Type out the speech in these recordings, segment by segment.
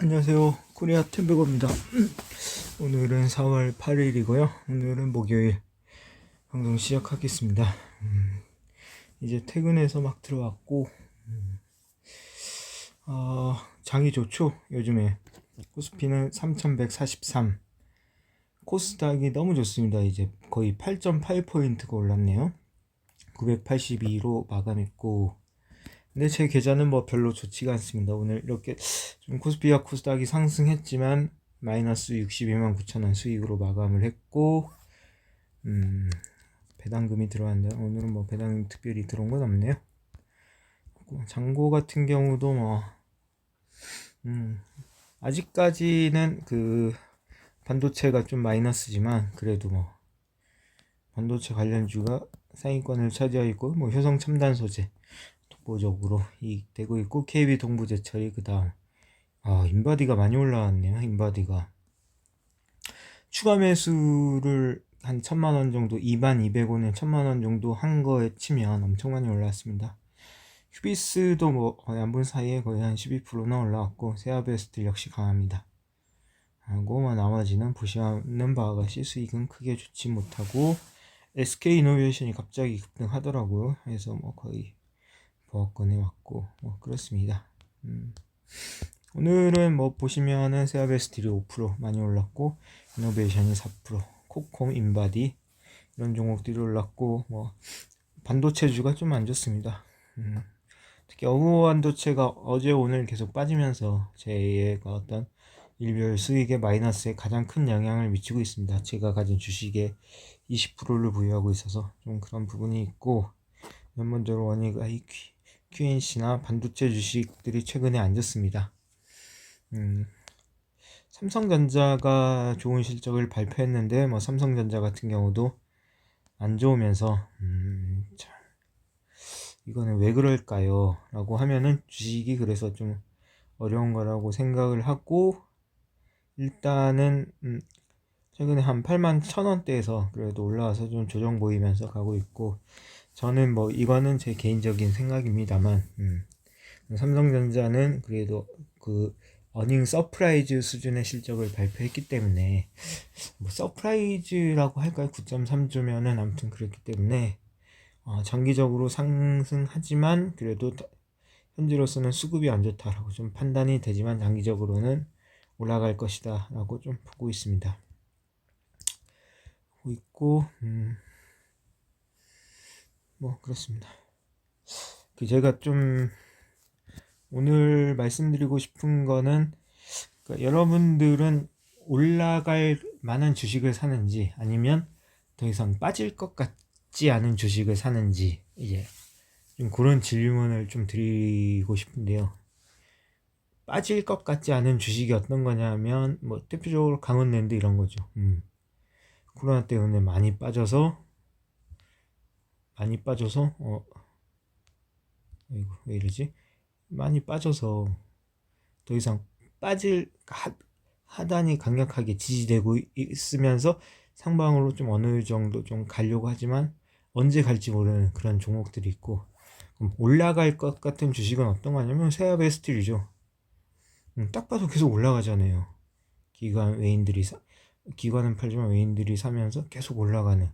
안녕하세요. 코리아 템베거입니다. 오늘은 4월 8일이고요. 오늘은 목요일 방송 시작하겠습니다. 음, 이제 퇴근해서 막 들어왔고, 음, 어, 장이 좋죠? 요즘에. 코스피는 3143. 코스닥이 너무 좋습니다. 이제 거의 8.8포인트가 올랐네요. 982로 마감했고, 근데 제 계좌는 뭐 별로 좋지가 않습니다. 오늘 이렇게 좀 코스피와 코스닥이 상승했지만 마이너스 62만 9천 원 수익으로 마감을 했고 음, 배당금이 들어왔는데 오늘은 뭐 배당 특별히 들어온 건 없네요. 장고 같은 경우도 뭐 음, 아직까지는 그 반도체가 좀 마이너스지만 그래도 뭐 반도체 관련주가 상위권을 차지하고 있고 뭐 효성 첨단 소재 독보적으로 이익되고 있고 KB 동부제철이 그 다음 아 인바디가 많이 올라왔네요 인바디가. 추가 매수를 한 천만 원 정도 2만 200원에 천만 원 정도 한 거에 치면 엄청 많이 올랐습니다. 휴비스도 뭐 거의 한분 사이에 거의 한 12%나 올라왔고 세아베스트 역시 강합니다. 하고 뭐 나머지는 보시는 바와 같이 수익은 크게 좋지 못하고 SK 이노베이션이 갑자기 급등하더라고요. 그래서 뭐 거의 보합권에 왔고 뭐 그렇습니다. 음. 오늘은 뭐 보시면은 세아베스틸이 5% 많이 올랐고 이노베이션이 4% 코콤 인바디 이런 종목들이 올랐고 뭐 반도체주가 좀 안 좋습니다. 음. 특히 어무 반도체가 어제 오늘 계속 빠지면서 제가 어떤 일별 수익의 마이너스에 가장 큰 영향을 미치고 있습니다. 제가 가진 주식의 20%를 보유하고 있어서 좀 그런 부분이 있고 연번대로 원익 IQ QNC나 반도체 주식들이 최근에 안 좋습니다. 음, 삼성전자가 좋은 실적을 발표했는데 뭐 삼성전자 같은 경우도 안 좋으면서 음, 참, 이거는 왜 그럴까요? 라고 하면은 주식이 그래서 좀 어려운 거라고 생각을 하고 일단은 음, 최근에 한 8만 천원대에서 그래도 올라와서 좀 조정 보이면서 가고 있고 저는 뭐 이거는 제 개인적인 생각입니다만 음, 삼성전자는 그래도 그 어닝 서프라이즈 수준의 실적을 발표했기 때문에 뭐 서프라이즈라고 할까요? 9.3조면은 아무튼 그렇기 때문에 어, 장기적으로 상승하지만 그래도 현재로서는 수급이 안 좋다라고 좀 판단이 되지만 장기적으로는 올라갈 것이다 라고 좀 보고 있습니다. 보고 있고 음. 뭐 그렇습니다. 그 제가 좀 오늘 말씀드리고 싶은 거는 그러니까 여러분들은 올라갈 만한 주식을 사는지 아니면 더 이상 빠질 것 같지 않은 주식을 사는지 이제 좀 그런 질문을 좀 드리고 싶은데요. 빠질 것 같지 않은 주식이 어떤 거냐면 뭐 대표적으로 강원랜드 이런 거죠. 음. 코로나 때문에 많이 빠져서 많이 빠져서 어 이거 왜 이러지? 많이 빠져서 더 이상 빠질 하, 하단이 강력하게 지지되고 있으면서 상방으로 좀 어느 정도 좀 가려고 하지만 언제 갈지 모르는 그런 종목들이 있고 올라갈 것 같은 주식은 어떤 거냐면 세아베 스틸이죠. 음, 딱 봐도 계속 올라가잖아요. 기관 외인들이 사, 기관은 팔지만 외인들이 사면서 계속 올라가는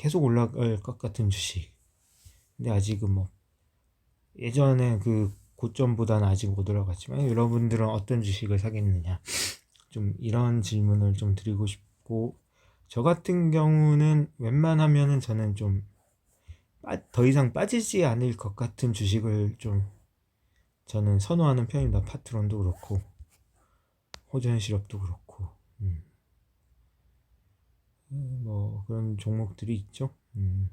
계속 올라갈 것 같은 주식. 근데 아직은 뭐 예전에 그 고점보다는 아직 못 올라갔지만 여러분들은 어떤 주식을 사겠느냐. 좀 이런 질문을 좀 드리고 싶고 저 같은 경우는 웬만하면은 저는 좀 더 이상 빠지지 않을 것 같은 주식을 좀 저는 선호하는 편입니다. 파트론도 그렇고 호전 시럽도 그렇고 음. 음, 뭐 그런 종목들이 있죠. 음,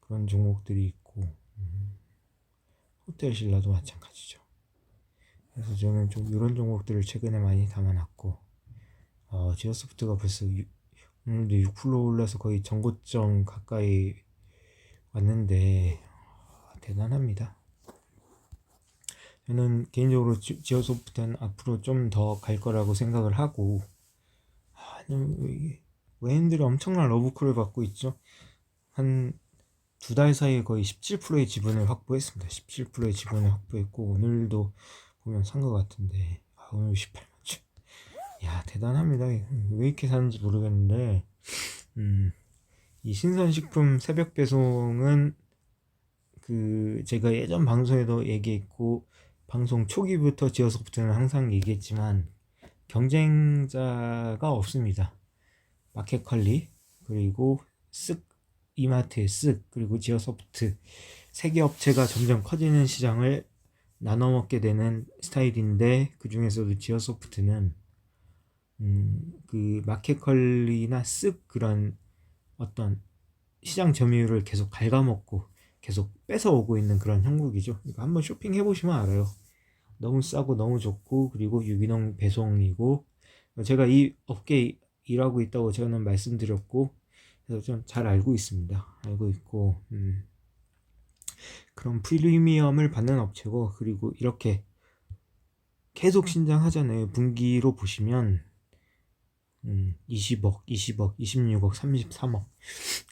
그런 종목들이 있고 음, 호텔 신라도 마찬가지죠. 그래서 저는 좀 이런 종목들을 최근에 많이 담아놨고 어, 지어소프트가 벌써 유, 오늘도 6% 올라서 거의 전고점 가까이 왔는데 어, 대단합니다. 저는 개인적으로 지, 지어소프트는 앞으로 좀 더 갈 거라고 생각을 하고 아니 외인들이 엄청난 러브콜을 받고 있죠. 한 두 달 사이에 거의 17%의 지분을 확보했습니다. 17%의 지분을 확보했고 오늘도 보면 산 것 같은데 아, 오늘 18만 주. 야 대단합니다. 왜 이렇게 사는지 모르겠는데 음, 이 신선식품 새벽 배송은 그 제가 예전 방송에도 얘기했고 방송 초기부터 지어서부터는 항상 얘기했지만 경쟁자가 없습니다. 마켓컬리 그리고 쓱 이마트의 쓱 그리고 지어소프트 세 개 업체가 점점 커지는 시장을 나눠 먹게 되는 스타일인데 그 중에서도 지어소프트는 음, 그 마켓컬리나 쓱 그런 어떤 시장 점유율을 계속 갉아먹고 계속 뺏어오고 있는 그런 형국이죠. 이거 한번 쇼핑해 보시면 알아요. 너무 싸고 너무 좋고 그리고 유기농 배송이고 제가 이 업계에 일하고 있다고 저는 말씀드렸고 그래서 좀 잘 알고 있습니다. 알고 있고 음, 그런 프리미엄을 받는 업체고 그리고 이렇게 계속 신장하잖아요. 분기로 보시면 음, 20억, 20억, 26억, 33억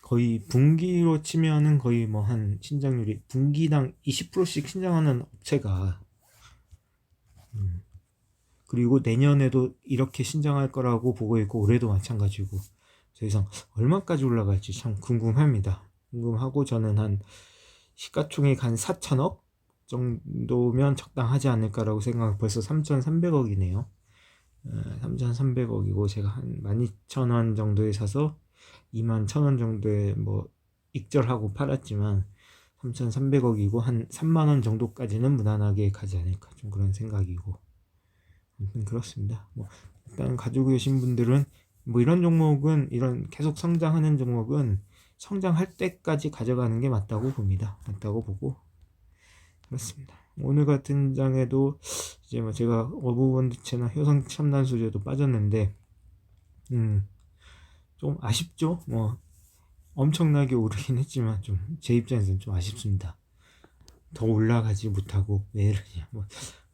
거의 분기로 치면은 거의 뭐 한 신장률이 분기당 20%씩 신장하는 업체가 음, 그리고 내년에도 이렇게 신장할 거라고 보고 있고 올해도 마찬가지고 더 이상 얼마까지 올라갈지 참 궁금합니다. 궁금하고 저는 한 시가총액 한 4천억 정도면 적당하지 않을까라고 생각 벌써 3,300억이네요. 3,300억이고 제가 한 12,000원 정도에 사서 21,000원 정도에 뭐 익절하고 팔았지만 3,300억이고 한 3만 원 정도까지는 무난하게 가지 않을까 좀 그런 생각이고 그렇습니다. 뭐 일단 가지고 계신 분들은 뭐 이런 종목은 이런 계속 성장하는 종목은 성장할 때까지 가져가는 게 맞다고 봅니다. 맞다고 보고 그렇습니다. 오늘 같은 장에도 이제 뭐 제가 어부번드체나 효성 첨단 소재도 빠졌는데 음 좀 아쉽죠. 뭐 엄청나게 오르긴 했지만 좀 제 입장에서는 좀 아쉽습니다. 더 올라가지 못하고 왜 이러냐 뭐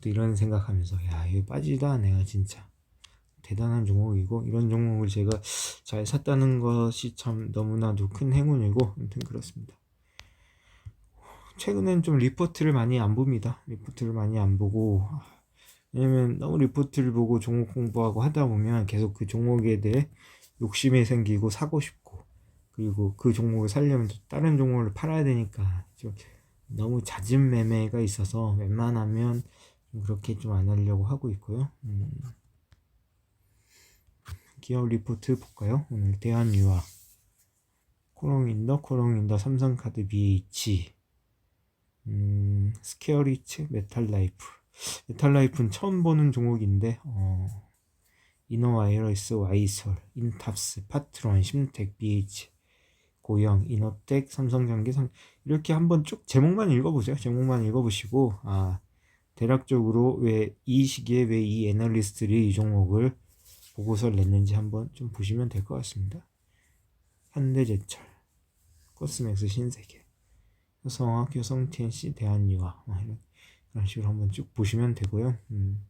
또 이런 생각하면서 야 이거 빠지다 내가 진짜 대단한 종목이고 이런 종목을 제가 잘 샀다는 것이 참 너무나도 큰 행운이고 아무튼 그렇습니다. 최근엔 좀 리포트를 많이 안 봅니다. 리포트를 많이 안 보고 왜냐면 너무 리포트를 보고 종목 공부하고 하다 보면 계속 그 종목에 대해 욕심이 생기고 사고 싶고 그리고 그 종목을 살려면 또 다른 종목을 팔아야 되니까 좀 너무 잦은 매매가 있어서 웬만하면 좀 그렇게 좀 안 하려고 하고 있고요. 음. 기업 리포트 볼까요? 오늘 대한유화, 코롱인더, 코롱인더, 삼성카드 BH, 음, 스퀘어리츠, 메탈라이프. 메탈라이프는 처음 보는 종목인데, 어, 이노와이러스, 와이솔, 인탑스, 파트론, 심텍, BH, 고영, 이노텍, 삼성전기, 삼 이렇게 한번 쭉 제목만 읽어보세요. 제목만 읽어보시고, 아, 대략적으로 왜 이 시기에 왜 이 애널리스트들이 이 종목을 보고서를 냈는지 한번 좀 보시면 될 것 같습니다. 현대제철, 코스맥스 신세계, 효성학, 효성TNC, 대한유화 뭐 이런, 이런 식으로 한번 쭉 보시면 되고요. 음.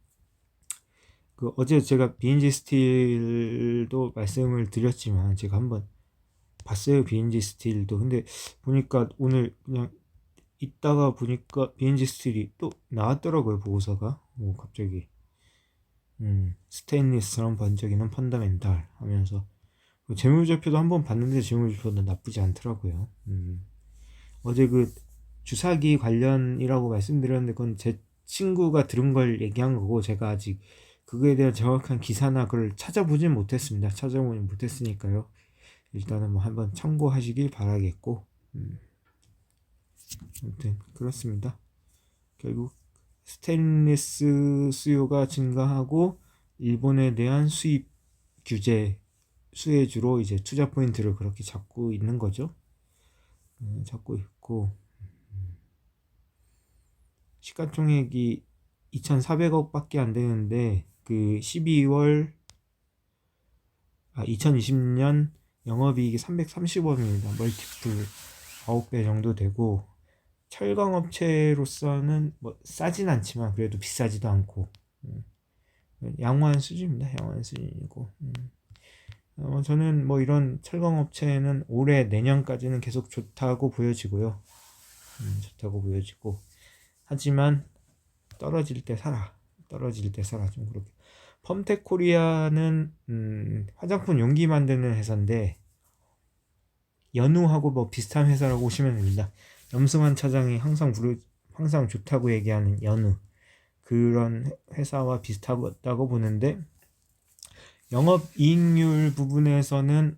그 어제 제가 비인지 스틸도 말씀을 드렸지만 제가 한번 봤어요 비인지 스틸도 근데 보니까 오늘 그냥 있다가 보니까 비인지 스틸이 또 나왔더라고요 보고서가 오 갑자기 음, 스테인리스처럼 번쩍이는 펀더멘탈 하면서 그 재무제표도 한번 봤는데 재무제표도 나쁘지 않더라고요. 음, 어제 그 주사기 관련이라고 말씀드렸는데 그건 제 친구가 들은 걸 얘기한 거고 제가 아직 그거에 대한 정확한 기사나 그걸 찾아보진 못했습니다. 찾아보지 못했으니까요. 일단은 뭐 한번 참고하시길 바라겠고 음. 아무튼 그렇습니다. 결국 스테인리스 수요가 증가하고 일본에 대한 수입 규제 수혜주로 이제 투자 포인트를 그렇게 잡고 있는 거죠. 음, 잡고 있고 시가총액이 2,400억밖에 안 되는데 그 12월 아 2020년 영업이익이 330억입니다. 멀티플 9배 정도 되고 철강업체로서는 뭐 싸진 않지만 그래도 비싸지도 않고 음. 양호한 수준입니다. 양호한 수준이고 음. 어, 저는 뭐 이런 철강업체는 올해 내년까지는 계속 좋다고 보여지고요. 음, 좋다고 보여지고 하지만 떨어질 때 사라. 떨어질 때 사라 좀 그렇게. 펌텍 코리아는 음, 화장품 용기 만드는 회사인데 연우하고 뭐 비슷한 회사라고 보시면 됩니다. 염승환 차장이 항상 부르 항상 좋다고 얘기하는 연우 그런 회사와 비슷하다고 보는데 영업 이익률 부분에서는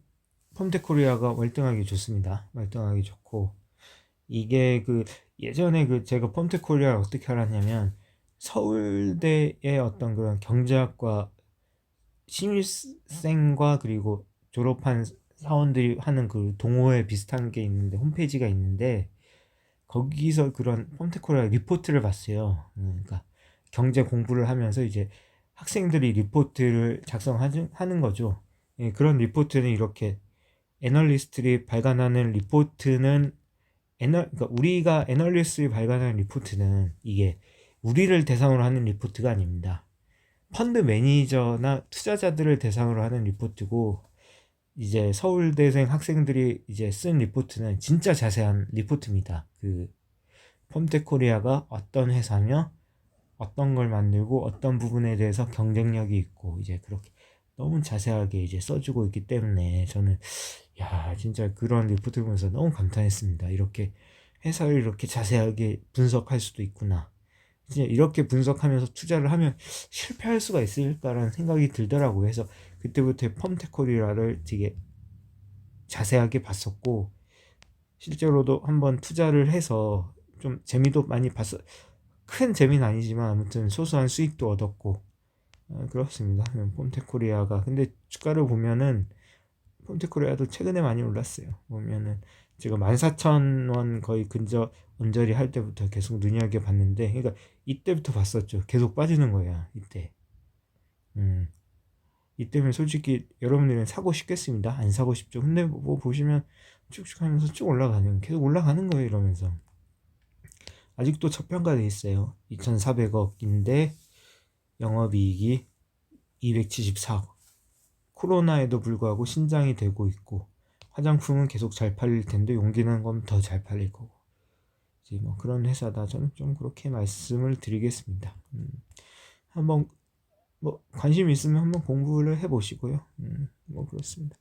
펌텍코리아가 월등하게 좋습니다. 월등하게 좋고 이게 그 예전에 그 제가 펌텍코리아를 어떻게 알았냐면 서울대의 어떤 그런 경제학과 신입생과 그리고 졸업한 사원들이 하는 그 동호회 비슷한 게 있는데 홈페이지가 있는데 거기서 그런 펌테코리아 리포트를 봤어요. 음, 그러니까 경제 공부를 하면서 이제 학생들이 리포트를 작성하는 하는 거죠. 예, 그런 리포트는 이렇게 애널리스트들이 발간하는 리포트는 애널 그러니까 우리가 애널리스트들이 발간하는 리포트는 이게 우리를 대상으로 하는 리포트가 아닙니다. 펀드 매니저나 투자자들을 대상으로 하는 리포트고 이제 서울대생 학생들이 이제 쓴 리포트는 진짜 자세한 리포트입니다. 그 펌테코리아가 어떤 회사며 어떤 걸 만들고 어떤 부분에 대해서 경쟁력이 있고 이제 그렇게 너무 자세하게 이제 써주고 있기 때문에 저는 야 진짜 그런 리포트 보면서 너무 감탄했습니다. 이렇게 회사를 이렇게 자세하게 분석할 수도 있구나. 이렇게 분석하면서 투자를 하면 실패할 수가 있을까라는 생각이 들더라고요. 그래서 그때부터 펌테코리라를 되게 자세하게 봤었고 실제로도 한번 투자를 해서 좀 재미도 많이 봤어. 큰 재미는 아니지만 아무튼 소소한 수익도 얻었고 어, 그렇습니다. 폼테코리아가 근데 주가를 보면은 폼테코리아도 최근에 많이 올랐어요. 보면은 제가 14,000원 거의 근저 언저리 할 때부터 계속 눈여겨 봤는데 그러니까 이때부터 봤었죠. 계속 빠지는 거야. 이때. 음. 이때면 솔직히 여러분들은 사고 싶겠습니다. 안 사고 싶죠. 근데 뭐 보시면 쭉쭉 하면서 쭉 올라가는 계속 올라가는 거예요. 이러면서. 아직도 저평가돼 있어요. 2,400억인데 영업이익이 274억. 코로나에도 불구하고 신장이 되고 있고 화장품은 계속 잘 팔릴 텐데 용기는 건 더 잘 팔릴 거고 이제 뭐 그런 회사다 저는 좀 그렇게 말씀을 드리겠습니다. 음, 한번 뭐 관심 있으면 한번 공부를 해보시고요. 음, 뭐 그렇습니다.